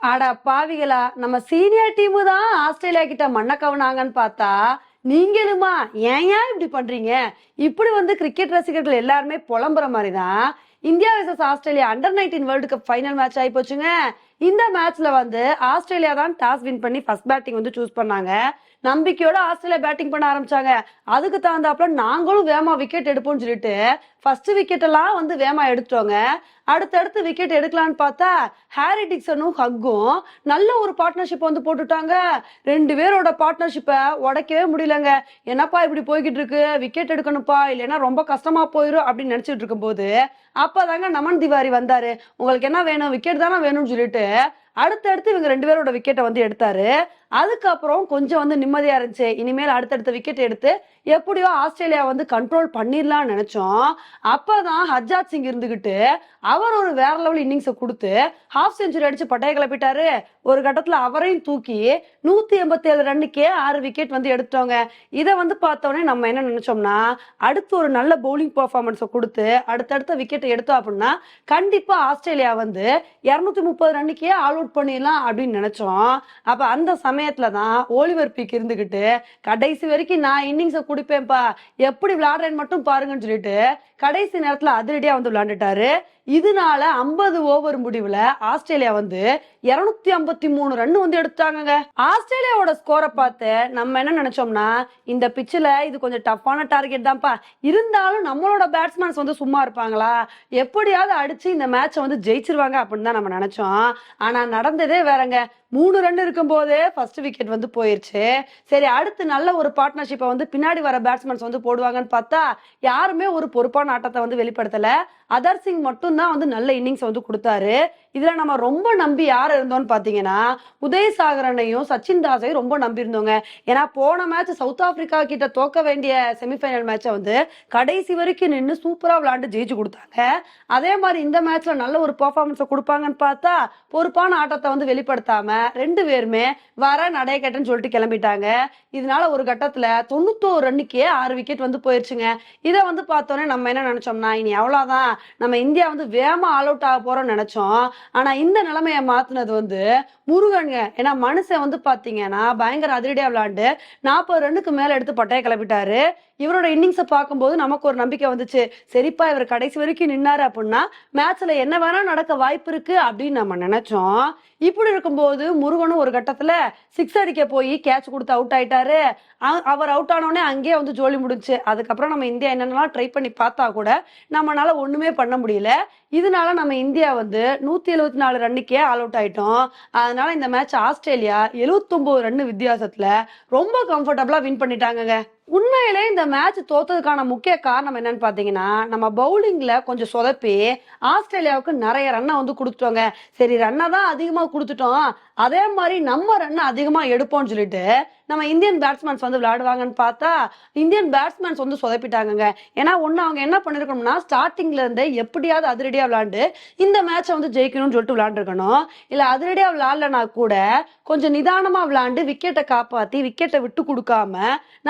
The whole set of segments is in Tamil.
ஆடா பாவிகளா நம்ம சீனியர் டீமு தான் ஆஸ்திரேலியா கிட்ட மண்ண கவுனாங்கன்னு பார்த்தா நீங்களுமா ஏன் ஏன் இப்படி பண்றீங்க? இப்படி வந்து கிரிக்கெட் ரசிகர்கள் எல்லாருமே புலம்புற மாதிரி தான் India versus Australia under nineteen world cup final match ஆகி போச்சுங்க இந்த மேட்ச்ல வந்து ஆஸ்திரேலியா தான் டாஸ் வின் பண்ணி ஃபர்ஸ்ட் பேட்டிங் வந்து சூஸ் பண்ணாங்க. நம்பிக்கையோட ஆஸ்திரேலியா பேட்டிங் பண்ண ஆரம்பிச்சாங்க. அதுக்கு தகுந்தாப்புல நாங்களும் வேமா விக்கெட் எடுப்போம்னு சொல்லிட்டு ஃபர்ஸ்ட் விக்கெட் எல்லாம் வந்து வேமா எடுத்துட்டோங்க. அடுத்தடுத்து விக்கெட் எடுக்கலாம்னு பார்த்தா ஹாரி டிக்சனும் ஹக்கும் நல்ல ஒரு பார்ட்னர்ஷிப் வந்து போட்டுட்டாங்க. ரெண்டு பேரோட பார்ட்னர்ஷிப்பை உடைக்கவே முடியலங்க. என்னப்பா இப்படி போய்கிட்டு இருக்கு? விக்கெட் எடுக்கணும்ப்பா இல்லைன்னா ரொம்ப கஷ்டமா போயிடும் அப்படின்னு நினைச்சிட்டு இருக்கும்போது அப்பதாங்க நமன் திவாரி வந்தாரு. உங்களுக்கு என்ன வேணும்? விக்கெட் தானே வேணும்னு சொல்லிட்டு அடுத்தடுத்து இவங்க ரெண்டு பேரோட விக்கெட்டை வந்து எடுத்தாரு. அதுக்கப்புறம் கொஞ்சம் வந்து நிம்மதியா இருந்துச்சு. இனிமேல் அடுத்தடுத்த விக்கெட் எடுத்து எப்படியோ ஆஸ்திரேலியா வந்து கண்ட்ரோல் பண்ணிடலாம்னு நினைச்சோம். அப்பதான் ஹர்ஜாத் சிங் இருந்துகிட்டு அவர் ஒரு வேற லெவல் இன்னிங்ஸை கொடுத்து ஹாஃப் செஞ்சுரி அடிச்சு பட்டைய கிளப்பிட்டாரு. ஒரு கட்டத்துல அவரையும் தூக்கி நூத்தி எண்பத்தி ஏழு ரன்னுக்கே ஆறு விக்கெட் வந்து எடுத்தோங்க இதை வந்து பார்த்தோன்னே நம்ம என்ன நினைச்சோம்னா அடுத்து ஒரு நல்ல பவுலிங் பர்ஃபார்மன்ஸை கொடுத்து அடுத்தடுத்த விக்கெட் எடுத்தோம் அப்படின்னா கண்டிப்பா ஆஸ்திரேலியா வந்து இருநூத்தி முப்பது ரன்னுக்கே ஆல் அவுட் பண்ணிடலாம் அப்படின்னு நினைச்சோம். அப்ப அந்த சமயத்துல தான் ஓலிவர் பீக் இருந்துகிட்டு கடைசி வரைக்கும் நான் இன்னிங்ஸை குடிப்பேன்ப்பா எப்படி விளையாடுறேன்னு மட்டும் பாருங்கன்னு சொல்லிட்டு கடைசி நேரத்துல அதிரடியா வந்து விளையாண்டுட்டாரு. இதனால ஐம்பது ஓவர் முடிவுல ஆஸ்திரேலியா வந்து இருநூத்தி ஐம்பத்தி மூணு ரன் வந்து எடுத்தாங்கங்க ஆஸ்திரேலியாவோட ஸ்கோரை பார்த்து நம்ம என்ன நினைச்சோம்னா இந்த பிச்சில் இது கொஞ்சம் டஃப்பான டார்கெட் தான்ப்பா. இருந்தாலும் நம்மளோட பேட்ஸ்மேன்ஸ் வந்து சும்மா இருப்பாங்களா? எப்படியாவது அடிச்சு இந்த மேட்சை வந்து ஜெயிச்சிருவாங்க அப்படின்னு தான் நம்ம நினைச்சோம். ஆனா நடந்ததே வேறங்க. மூணு ரன் இருக்கும்போது ஃபர்ஸ்ட் விக்கெட் வந்து போயிருச்சு. சரி அடுத்து நல்ல ஒரு பார்ட்னர்ஷிப்பை வந்து பின்னாடி வர பேட்ஸ்மேன்ஸ் வந்து போடுவாங்கன்னு பார்த்தா யாருமே ஒரு பொறுப்பான ஆட்டத்தை வந்து வெளிப்படுத்தல. அதர் சிங் மட்டும்தான் வந்து நல்ல இன்னிங்ஸ் வந்து கொடுத்தாரு. இதில் நம்ம ரொம்ப நம்பி யார் இருந்தோம்னு பார்த்தீங்கன்னா உதயசாகரனையும் சச்சின் தாஸையும் ரொம்ப நம்பி இருந்தோங்க ஏன்னா போன மேட்ச் சவுத் ஆப்பிரிக்கா கிட்ட தோக்க வேண்டிய செமிஃபைனல் மேட்சை வந்து கடைசி வரைக்கும் நின்று சூப்பராக விளாண்டு ஜெயிச்சு கொடுத்தாங்க. அதே மாதிரி இந்த மேட்ச்சில் நல்ல ஒரு பர்ஃபார்மன்ஸை கொடுப்பாங்கன்னு பார்த்தா பொறுப்பான ஆட்டத்தை வந்து வெளிப்படுத்தாமல் ரெண்டு பேருமே வர நடைய சொல்லிட்டு கிளம்பிட்டாங்க. இதனால ஒரு கட்டத்தில் தொண்ணூத்தோரு ரன்னுக்கே ஆறு விக்கெட் வந்து போயிருச்சுங்க. இதை வந்து பார்த்தோன்னே நம்ம என்ன நினச்சோம்னா இனி அவ்வளோதான் நம்ம இந்தியா வந்து வேகமாக ஆல் அவுட் ஆக போகிறோம்னு நினைச்சோம். ஆனா இந்த நிலைமையை மாத்தினது வந்து முருகனுங்க. ஏன்னா மனுஷன் வந்து பாத்தீங்கன்னா பயங்கர அதிரடியா விளாண்டு நாற்பது ரன்னுக்கு மேல எடுத்து பட்டையை கிளப்பிட்டாரு. இவரோட இன்னிங்ஸை பார்க்கும்போது நமக்கு ஒரு நம்பிக்கை வந்துச்சு. சரிப்பா இவர் கடைசி வரைக்கும் நின்னாரு அப்படின்னா மேட்ச்ல என்ன வேணா நடக்க வாய்ப்பு இருக்கு அப்படின்னு நம்ம நினைச்சோம். இப்படி இருக்கும்போது முருகனும் ஒரு கட்டத்துல சிக்ஸ் அடிக்க போய் கேட்ச் கொடுத்து அவுட் ஆயிட்டாரு. அவர் அவுட் ஆனோடனே அங்கேயே வந்து ஜோலி முடிஞ்சு. அதுக்கப்புறம் நம்ம இந்தியா என்னென்னலாம் ட்ரை பண்ணி பார்த்தா கூட நம்மளால ஒண்ணுமே பண்ண முடியல. இதனால நம்ம இந்தியா வந்து நூத்தி எழுபத்தி நாலு ரன்னுக்கே ஆல் அவுட் ஆயிட்டோம். அதனால இந்த மேட்ச் ஆஸ்திரேலியா 79 ரன் வித்தியாசத்துல ரொம்ப கம்ஃபர்டபுளா வின் பண்ணிட்டாங்கங்க. உண்மையிலே இந்த மேட்ச் தோத்ததுக்கான முக்கிய காரணம் என்னன்னு பாத்தீங்கன்னா நம்ம பவுலிங்ல கொஞ்சம் சொதப்பி ஆஸ்திரேலியாவுக்கு நிறைய ரன்னை வந்து கொடுத்துட்டோங்க. சரி ரன்னை தான் அதிகமா கொடுத்துட்டோம். அதே மாதிரி நம்ம ரன்னை அதிகமா எடுப்போம்னு சொல்லிட்டு நம்ம இந்தியன் பேட்ஸ்மேன்ஸ் வந்து விளையாடுவாங்கன்னு பார்த்தா இந்தியன் பேட்ஸ்மேன்ஸ் வந்து சொதப்பிட்டாங்கங்க. ஏன்னா ஒன்று அவங்க என்ன பண்ணிருக்கணும்னா ஸ்டார்டிங்ல இருந்தே எப்படியாவது அதிரடியா விளையாண்டு இந்த மேட்சை வந்து ஜெயிக்கணும்னு சொல்லிட்டு விளையாண்டுருக்கணும். இல்ல அதிரடியா விளையாடலனா கூட கொஞ்சம் நிதானமா விளையாண்டு விக்கெட்டை காப்பாத்தி விக்கெட்டை விட்டு கொடுக்காம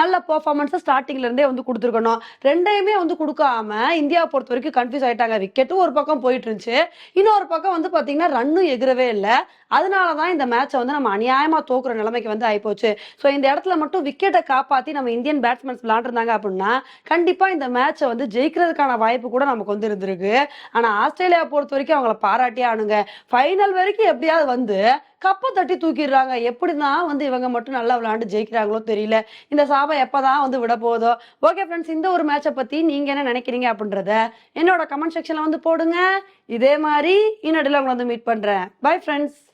நல்ல பர்ஃபார்மன்ஸை ஸ்டார்டிங்லேருந்தே வந்து கொடுத்துருக்கணும். ரெண்டையுமே வந்து கொடுக்காம இந்தியா பொறுத்த வரைக்கும் கன்ஃபியூஸ் ஆகிட்டாங்க விக்கெட்டும் ஒரு பக்கம் போயிட்டு இருந்துச்சு இன்னொரு பக்கம் வந்து பார்த்தீங்கன்னா ரன்னும் எகிரவே இல்லை. அதனால தான் இந்த மேட்சை வந்து நம்ம அநியாயமாக தோக்குற நிலைமைக்கு வந்து ஆகிப்போச்சு ஸோ இந்த இடத்துல மட்டும் விக்கெட்டை காப்பாற்றி நம்ம இந்தியன் பேட்ஸ்மேன்ஸ் விளாண்டுருந்தாங்க அப்படின்னா கண்டிப்பாக இந்த மேட்சை வந்து ஜெயிக்கிறதுக்கான வாய்ப்பு கூட நமக்கு வந்து இருந்திருக்கு. ஆனால் ஆஸ்திரேலியா பொறுத்த வரைக்கும் அவங்கள பாராட்டியே ஆனுங்க ஃபைனல் வரைக்கும் எப்படியாவது வந்து கப்பை தட்டி தூக்கிடுறாங்க. எப்படிதான் வந்து இவங்க மட்டும் நல்லா விளையாண்டு ஜெயிக்கிறாங்களோ தெரியல. இந்த சாபம் எப்பதான் வந்து விட போதோ ஓகே ஃப்ரெண்ட்ஸ் இந்த ஒரு மேட்சை பத்தி நீங்க என்ன நினைக்கிறீங்க அப்படின்றத என்னோட கமெண்ட் செக்ஷன்ல வந்து போடுங்க. இதே மாதிரி இன்னொடையில உங்களை வந்து மீட் பண்றேன். Bye friends